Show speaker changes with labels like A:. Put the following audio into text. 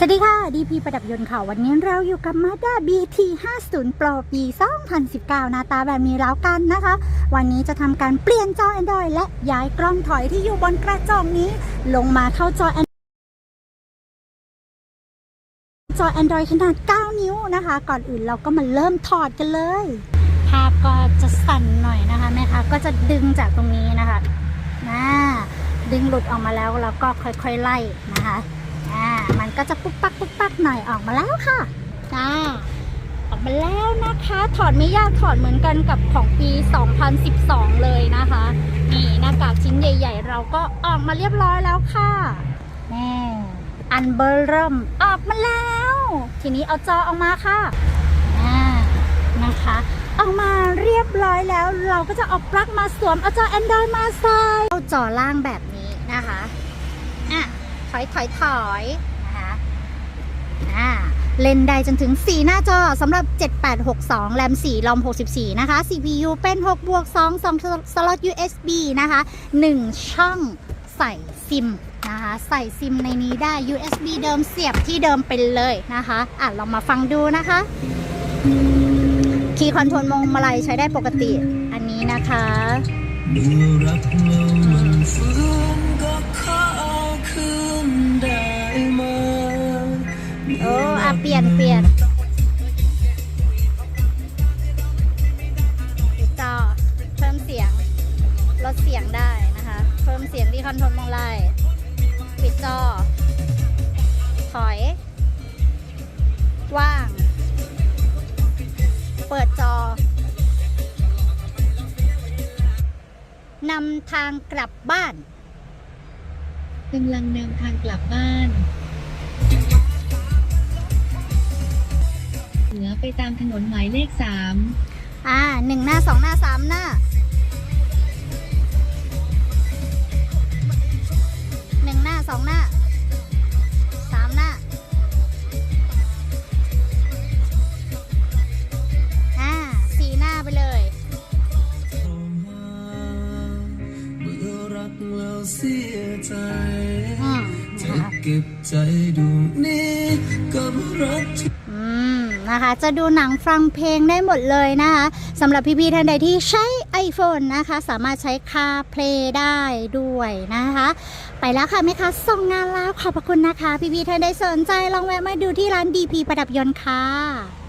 A: สวัสดีค่ะ DP ประดับยนต์ค่ะ วันนี้เราอยู่กับ Mazda BT 50 Pro ปี 2019 หน้าตาแบบนี้แล้วกันนะคะ วันนี้จะทำการเปลี่ยนจอ Android และย้ายกล้องถอยที่อยู่บนกระจกนี้ ลงมาเข้าจอ Android จอ Android ขนาด 9 นิ้วนะคะ ก่อนอื่นเราก็มาเริ่มถอดกันเลย ภาพก็จะสั่นหน่อยนะคะแม่คะก็จะดึงจากตรงนี้นะคะนะดึงหลุดออกมาแล้วแล้วก็ค่อยๆไล่นะคะอ่า ก็จะปุ๊กปักปุ๊กปักหน่อยออกมาแล้วค่ะจ้าออกมาแล้วนะคะ ถอดไม่ยากถอดเหมือนกันกับของปี 2012 เลยนะคะ นี่หน้ากากชิ้นใหญ่ ๆ เราก็ออกมาเรียบร้อยแล้วค่ะแน่อันเบอร์เริ่มออกมาแล้ว ทีนี้เอาจอออกมาค่ะอ่านะคะออกมาเรียบร้อยแล้ว เราก็จะเอาปลั๊กมาสวมเอาจอ Android มาใส่เอาจอล่างแบบนี้นะคะอะถอยถอยถอยนะคะอ่า เล่นได้จนถึง 4 หน้าจอสำหรับ 7862 แรม 4 ลอม 64 นะคะ CPU เป็น 6 บวก 2 2 สล็อต USB นะคะ 1 ช่องใส่ซิมนะคะ ใส่ซิมในนี้ได้ USB เดิมเสียบที่เดิมไปเลยนะคะ อะลองมาฟังดูนะคะ คีย์คอนโทรลมงมาลัยใช้ได้ปกติ อันนี้นะคะ
B: เป
A: ลี่ยนเปลี่ยนปิดจอเพิ่มเสียง ลดเสียงได้นะคะ เพิ่มเสียงที่คอนโทรลมองไล่ปิดจอ ถอย ว่าง เปิดจอนำทางกลับบ้าน
C: กำลังนำทางกลับบ้าน ไปตามถนนหมายเลขสาม
A: อ่าหนึ่งหน้าสองหน้าสามหน้าหนึ่งหน้าสองหน้าสามหน้าอ่าสี่หน้าไปเลย
B: เมื่อรักเราเสียใจ
A: อืม
B: จะ
A: นะคะ
B: เก็บใจดวงนี้กับรักที่
A: อืม นะคะ จะดูหนังฟังเพลงได้หมดเลยนะคะสำหรับพี่ๆท่านใดที่ใช้ iPhone นะคะ สามารถใช้ CarPlay ได้ด้วยนะคะ ไปแล้วค่ะแม่ค้าส่งงานแล้วขอบพระคุณนะคะ พี่ๆท่านใดสนใจลองแวะมาดูที่ร้าน DP ประดับยนต์ค่ะ